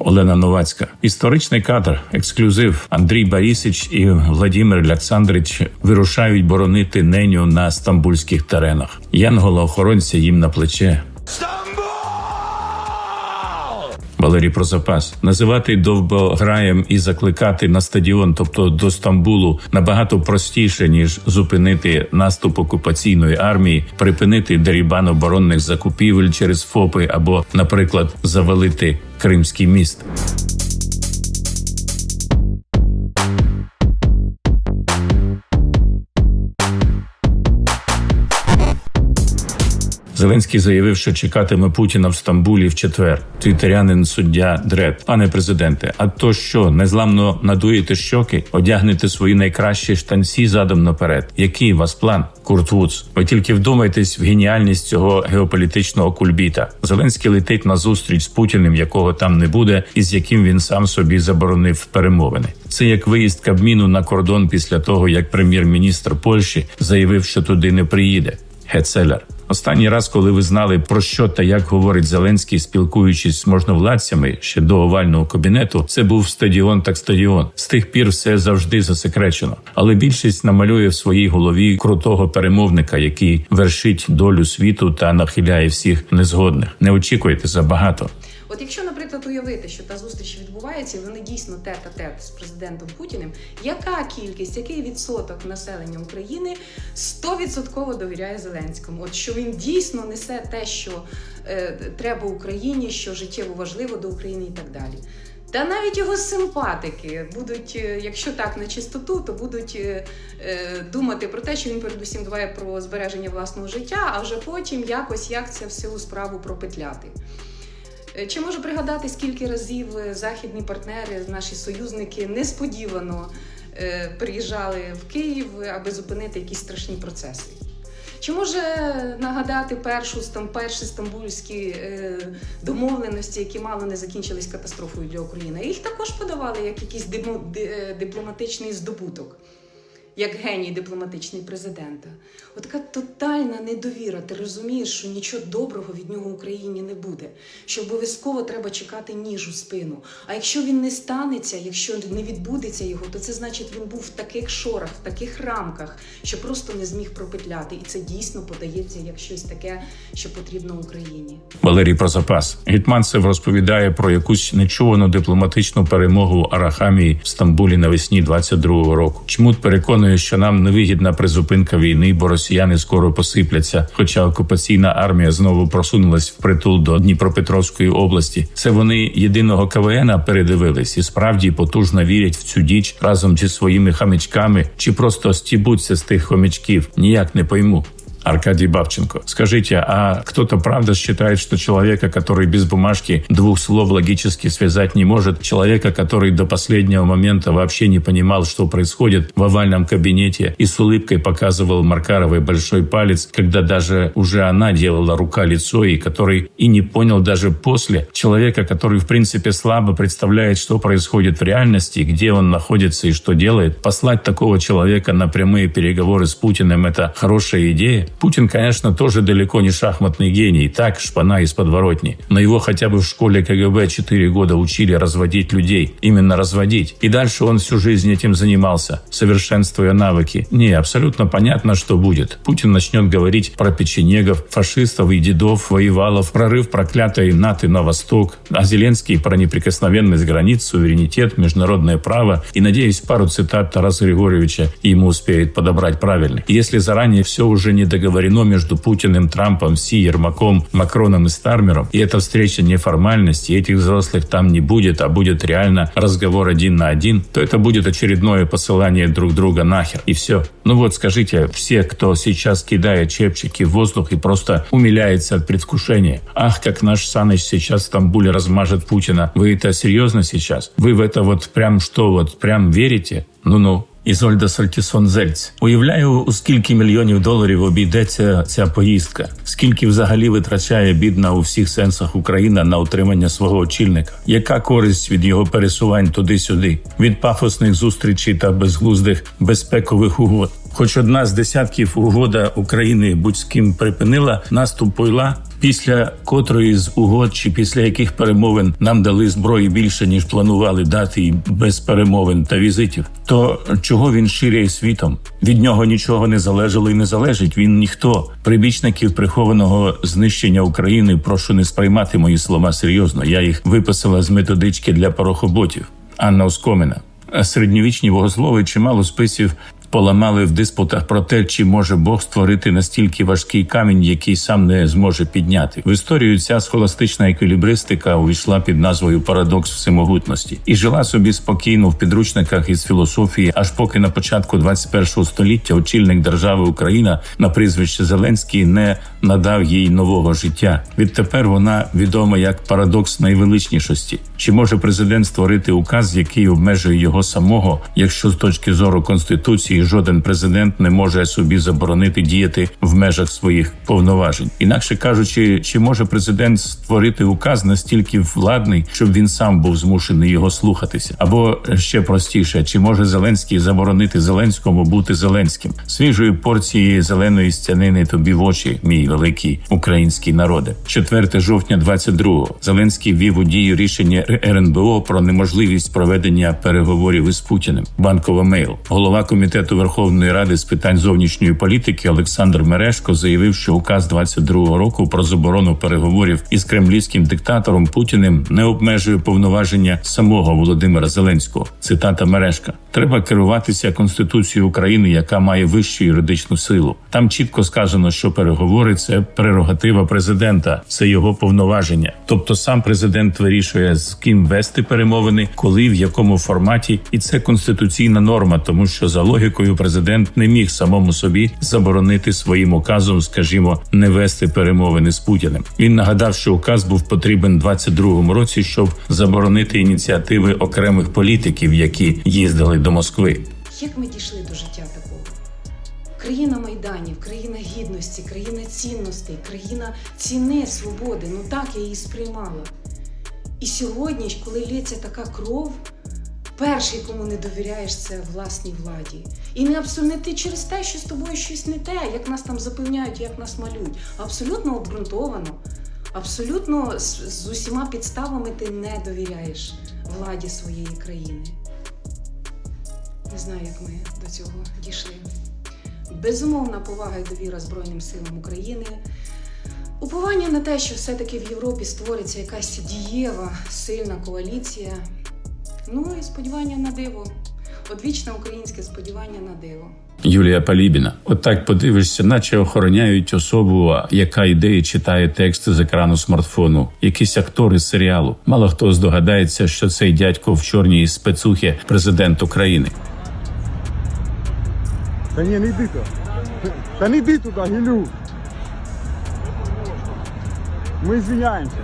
Олена Новацька. Історичний кадр, ексклюзив. Андрій Борисич і Владимир Олександрич вирушають боронити неню на стамбульських теренах. Янгола охоронця їм на плече. Валерій про запас називати довбограєм і закликати на стадіон, тобто до Стамбулу, набагато простіше ніж зупинити наступ окупаційної армії, припинити дерібан оборонних закупівель через ФОПи або, наприклад, завалити Кримський міст. Зеленський заявив, що чекатиме Путіна в Стамбулі в четвер. Твітерянин суддя Дред. Пане президенте, а то що незламно надуєте щоки, одягнете свої найкращі штанці задом наперед? Який у вас план? Курт Вудс? Ви тільки вдумайтесь в геніальність цього геополітичного кульбіта. Зеленський летить на зустріч з Путіним, якого там не буде, і з яким він сам собі заборонив перемовини. Це як виїзд Кабміну на кордон після того, як прем'єр-міністр Польщі заявив, що туди не приїде. Гецелер. Останній раз, коли ви знали про що та як говорить Зеленський, спілкуючись з можновладцями ще до овального кабінету, це був стадіон так стадіон. З тих пір все завжди засекречено. Але більшість намалює в своїй голові крутого перемовника, який вершить долю світу та нахиляє всіх незгодних. Не очікуйте забагато. От якщо, наприклад, уявити, що та зустріч відбувається, і вони дійсно тет а тет з президентом Путіним, яка кількість, який відсоток населення України 100% довіряє Зеленському? От що він дійсно несе те, що е, треба Україні, що життєво важливо до України і так далі. Та навіть його симпатики будуть, е, якщо так на чистоту, то будуть е, е, думати про те, що він передусім дбає про збереження власного життя, а вже потім якось як це всю справу пропетляти. Е, Чи можу пригадати, скільки разів е, західні партнери, наші союзники несподівано е, приїжджали в Київ, аби зупинити якісь страшні процеси? Чи може нагадати першу перші стамбульські домовленості, які мало не закінчились катастрофою для України? Їх також подавали як якийсь дипломатичний здобуток, як геній дипломатичний президента. От тотальна недовіра. Ти розумієш, що нічого доброго від нього Україні не буде, що обов'язково треба чекати ніж у спину. А якщо він не станеться, якщо не відбудеться його, то це значить він був в таких шорах, в таких рамках, що просто не зміг пропетляти. І це дійсно подається як щось таке, що потрібно Україні. Валерій про запас. Гетманцев розповідає про якусь нечувану дипломатичну перемогу Арахамії в Стамбулі навесні 22-го року. Чмут переконує, що нам невигідна призупинка війни, бо росіяни скоро посипляться. Хоча окупаційна армія знову просунулась в притул до Дніпропетровської області. Це вони єдиного КВН передивились і справді потужно вірять в цю діч разом зі своїми хамічками, чи просто стібуться з тих хомячків. Ніяк не пойму. Аркадий Бабченко. Скажите, а кто-то правда считает, что человека, который без бумажки двух слов логически связать не может, человека, который до последнего момента вообще не понимал, что происходит в овальном кабинете и с улыбкой показывал Маркаровой большой палец, когда даже уже она делала рука-лицо, и который и не понял даже после, человека, который в принципе слабо представляет, что происходит в реальности, где он находится и что делает, послать такого человека на прямые переговоры с Путиным – это хорошая идея. Путин, конечно, тоже далеко не шахматный гений, так, шпана из подворотни. Но его хотя бы в школе КГБ 4 года учили разводить людей. Именно разводить. И дальше он всю жизнь этим занимался, совершенствуя навыки. Не, абсолютно понятно, что будет. Путин начнет говорить про печенегов, фашистов и дедов, воевалов, прорыв проклятой НАТО на восток, а Зеленский про неприкосновенность границ, суверенитет, международное право и, надеюсь, пару цитат Тараса Григорьевича ему успеет подобрать правильно. Если заранее все уже не договорено между Путиным, Трампом, Си, Ермаком, Макроном и Стармером, и эта встреча не формальность, и этих взрослых там не будет, а будет реально разговор один на один, то это будет очередное посылание друг друга нахер. И все. Ну вот скажите, все, кто сейчас кидает чепчики в воздух и просто умиляется от предвкушения. Ах, как наш Саныч сейчас в Стамбуле размажет Путина. Вы это серьезно сейчас? Вы в это вот прям что, вот прям верите? Ну-ну. Ізольда Сальтісон Зельц. Уявляю, у скільки мільйонів доларів обійдеться ця поїздка, скільки взагалі витрачає бідна у всіх сенсах Україна на утримання свого очільника. Яка користь від його пересувань туди-сюди, від пафосних зустрічей та безглуздих безпекових угод? Хоч одна з десятків угода України будь з ким припинила наступ пойла, після котрої з угод чи після яких перемовин нам дали зброї більше ніж планували дати і без перемовин та візитів, то чого він ширяє світом? Від нього нічого не залежало і не залежить. Він ніхто. Прибічників прихованого знищення України. Прошу не сприймати мої слова серйозно. Я їх виписала з методички для порохоботів. Анна Оскомина. Середньовічні богослови чимало списів поламали в диспутах про те, чи може Бог створити настільки важкий камінь, який сам не зможе підняти. В історію ця схоластична еквілібристика увійшла під назвою Парадокс всемогутності і жила собі спокійно в підручниках із філософії, аж поки на початку 21 століття очільник держави Україна на прізвище Зеленський не надав їй нового життя. Відтепер вона відома як парадокс найвеличнішості. Чи може президент створити указ, який обмежує його самого, якщо з точки зору конституції жоден президент не може собі заборонити діяти в межах своїх повноважень? Інакше кажучи, чи може президент створити указ настільки владний, щоб він сам був змушений його слухатися? Або ще простіше, чи може Зеленський заборонити Зеленському бути Зеленським? Свіжої порції зеленої стянини тобі в очі, мій великий український народе. 4 жовтня 22-го. Зеленський ввів у дію рішення РНБО про неможливість проведення переговорів із Путіним. Банкова мейл. Голова комітету Верховної Ради з питань зовнішньої політики Олександр Мерешко заявив, що указ 22-го року про заборону переговорів із кремлівським диктатором Путіним не обмежує повноваження самого Володимира Зеленського. Цитата Мерешка: треба керуватися конституцією України, яка має вищу юридичну силу. Там чітко сказано, що переговори це прерогатива президента, це його повноваження. Тобто сам президент вирішує з ким вести перемовини, коли в якому форматі, і це конституційна норма, тому що за логікою президент не міг самому собі заборонити своїм указом, скажімо, не вести перемовини з Путіним. Він нагадав, що указ був потрібен 22-му році, щоб заборонити ініціативи окремих політиків, які їздили до Москви. Як ми дійшли до такого? Країна майданів, країна гідності, країна цінностей, країна ціни свободи. Ну так я її сприймала. І сьогодні, коли лється така кров, перший, кому не довіряєш, це власній владі. І не абсолютно через те, що з тобою щось не те, як нас там запевняють, як нас малюють. Абсолютно обґрунтовано, абсолютно з усіма підставами ти не довіряєш владі своєї країни. Не знаю, як ми до цього дійшли. Безумовна повага і довіра Збройним силам України. Уповання на те, що все-таки в Європі створиться якась дієва, сильна коаліція. Ну і сподівання на диво. Одвічне українське сподівання на диво. Юлія Палібіна. Отак подивишся, наче охороняють особу, яка йде і читає тексти з екрану смартфону. Якісь актори з серіалу. Мало хто здогадається, що цей дядько в чорній спецухі президент України. Та ні, не йди туди. Та не йди туди, Гілю. Ми звіняємося.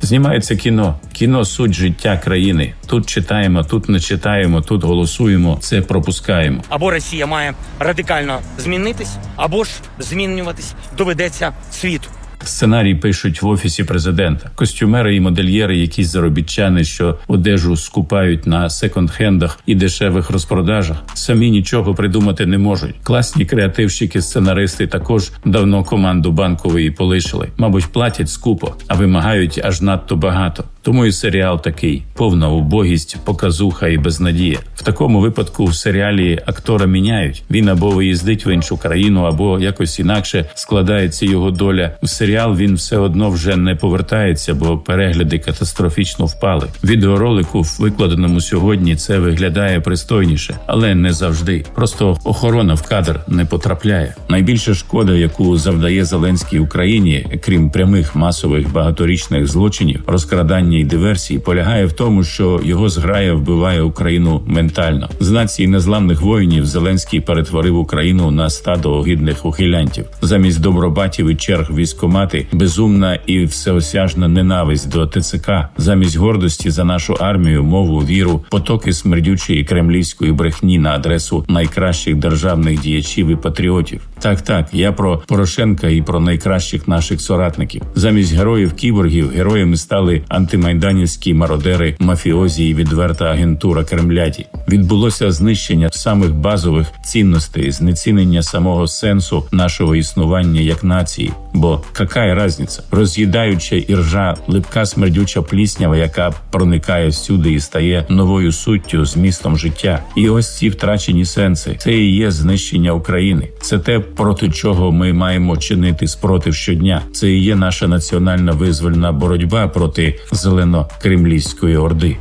Знімається кіно. Кіно суть життя країни. Тут читаємо, тут не читаємо, тут голосуємо. Це пропускаємо. Або Росія має радикально змінитись, або ж змінюватись доведеться світу. Сценарій пишуть в офісі президента. Костюмери і модельєри, якісь заробітчани, що одежу скупають на секонд-хендах і дешевих розпродажах, самі нічого придумати не можуть. Класні креативщики, сценаристи також давно команду банкової полишили. Мабуть, платять скупо, а вимагають аж надто багато. Тому і серіал такий: повна убогість, показуха і безнадія. В такому випадку в серіалі актора міняють. Він або виїздить в іншу країну, або якось інакше складається його доля. В серіал він все одно вже не повертається, бо перегляди катастрофічно впали. Відеоролику, викладеному сьогодні, це виглядає пристойніше, але не завжди. Просто охорона в кадр не потрапляє. Найбільша шкода, яку завдає Зеленський Україні, крім прямих масових багаторічних злочинів, розкрадання і диверсій, полягає в тому, що його зграя вбиває Україну ментально. З нації незламних воїнів Зеленський перетворив Україну на стадо огидних ухилянтів. Замість добробатів і черг військомати, безумна і всеосяжна ненависть до ТЦК, замість гордості за нашу армію, мову, віру, потоки смердючої кремлівської брехні на адресу найкращих державних діячів і патріотів. Так, так, я про Порошенка і про найкращих наших соратників. Замість героїв кіборгів героями стали антимайданівські мародери, мафіозі і відверта агентура Кремляті. Відбулося знищення самих базових цінностей, знецінення самого сенсу нашого існування як нації. Бо яка разниця? Роз'їдаюча іржа, липка смердюча пліснява, яка проникає всюди і стає новою суттю, змістом життя. І ось ці втрачені сенси. Це і є знищення України. Це те, проти чого ми маємо чинити спротив щодня. Це і є наша національна визвольна боротьба проти зелено-кремлівської орди.